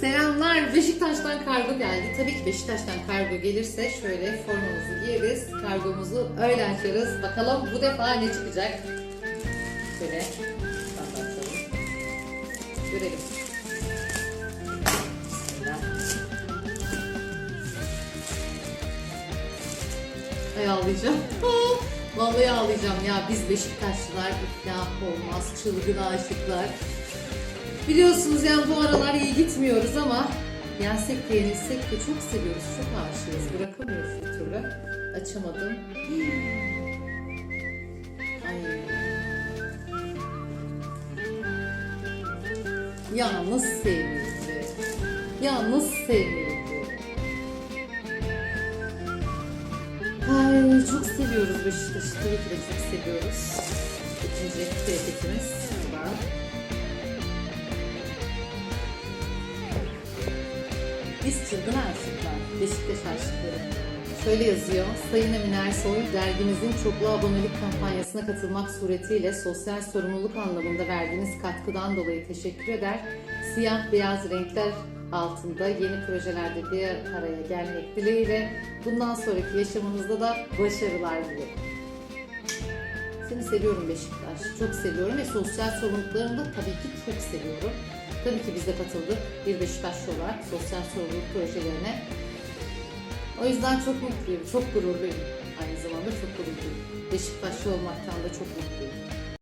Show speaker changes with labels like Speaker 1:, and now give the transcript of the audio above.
Speaker 1: Selamlar. Beşiktaş'tan kargo geldi. Tabii ki Beşiktaş'tan kargo gelirse şöyle formamızı giyeriz. Kargomuzu öyle açarız. Bakalım bu defa ne çıkacak? Şöyle. açalım. Görelim. Ay ağlayacağım. Vallahi ağlayacağım ya biz Beşiktaşlılar iflah olmaz çılgın aşıklar. Biliyorsunuz yani bu aralar iyi gitmiyoruz ama yensek de yenilsek de çok seviyoruz, çok aşığız. Bırakamıyoruz bir türlü. Açamadım. Ay. Ya nasıl sevmeyildi? Ya nasıl sevmeyildi? Ay çok seviyoruz Beşiktaş'ı. Tabii ki de çok seviyoruz. İkinci kıyafetimiz Biz çılgın aşıklar, Beşiktaş aşıkları. Şöyle yazıyor, Sayın Emin Ersoy, dergimizin çoklu abonelik kampanyasına katılmak suretiyle sosyal sorumluluk anlamında verdiğiniz katkıdan dolayı teşekkür eder. Siyah beyaz renkler altında yeni projelerde bir araya gelmek dileğiyle bundan sonraki yaşamınızda da başarılar dilerim. Seni seviyorum Beşiktaş. Çok seviyorum ve sosyal sorumluluklarını da tabii ki çok seviyorum. Tabii ki biz de katıldık bir Beşiktaşlı olarak sosyal sorumluluk projelerine. O yüzden çok mutluyum, çok gururluyum. Aynı zamanda çok gururluyum. Beşiktaşlı olmaktan da çok mutluyum.